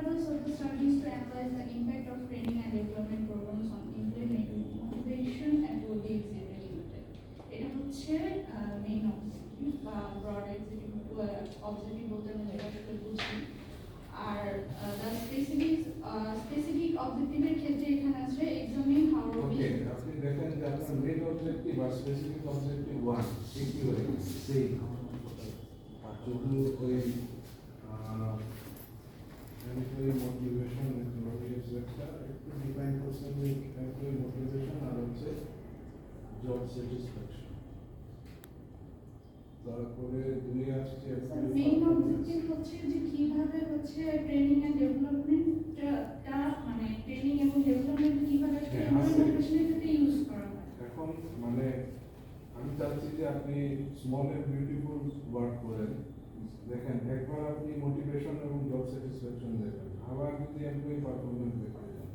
The of the study to analyze the impact of training and development programs on implementing motivation and DXZL Limited. এটা হচ্ছে main objective বা broad executive objective বলতে আমরা যেটা আসলে বুঝি আর স্পেসিফিক স্পেসিফিক অবজেক্টিভের ক্ষেত্রে এখানে আছে এক্সামিন হাউ ওকে আপনি দেখেন যে আপনার মেইন অবজেক্টিভ আর স্পেসিফিক অবজেক্টিভ ওয়ান একই হয়ে সেই শুধু একটা একটু ডিফাইন করছেন যে এমপ্লয়ি মোটিভেশন আর হচ্ছে জব স্যাটিসফ্যাকশন তারপরে দুই আসছে মেইন অবজেক্টিভ হচ্ছে যে কীভাবে হচ্ছে ট্রেনিং এন্ড ডেভেলপমেন্টটা মানে ট্রেনিং এবং ডেভেলপমেন্ট কীভাবে এমপ্লয়ি আছে। মোটিভেশনের ক্ষেত্রে ইউজ করা হয়? এখন মানে আমি চাচ্ছি যে আপনি স্মল এন্ড বিউটিফুল ওয়ার্ক করেন। দেখেন একবার আপনি মোটিভেশন এবং জব স্যাটিসফ্যাকশন দেখেন আবার যদি এমপ্লয়ি পারফরমেন্স দেখে যান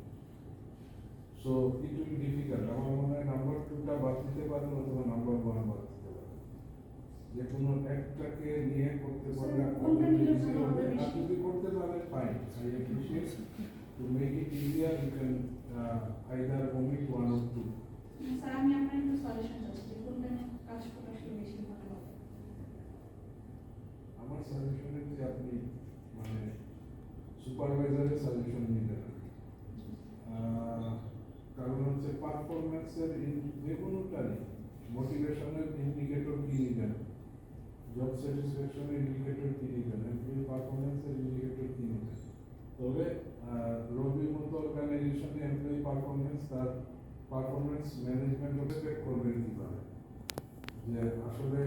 সো ইট উইল ডিফিকাল্ট আমার মনে হয় নাম্বার টুটা বাদ দিতে পারেন অথবা নাম্বার ওয়ান বাদ দিতে পারেন। যে কোনো একটাকে নিয়ে করতে পারলে আপনার? যদি করতে পারেন fine I appreciate to make it easier you can either omit one or two sir আমি আপনার একটু সলিউশন চাচ্ছি। যে কোনটা নিয়ে কাজ করলে আসলে বেশি ভালো হবে? আমার সাজেশনের যে আপনি মানে সুপারভাইজারের সাজেশন পারফরমেন্সের যে কোনোটারই মোটিভেশনের ইন্ডিকেটর কি নিবেন? জব স্যাটিসফ্যাকশনের ইন্ডিকেটর কি নিবেন? এমপ্লয়ি পারফরমেন্সের ইন্ডিকেটর কি দেন তবে রবির মতো অর্গানাইজেশনে এমপ্লয়ি পারফরমেন্স তার পারফরমেন্স ম্যানেজমেন্ট করবেন পারে যে আসলে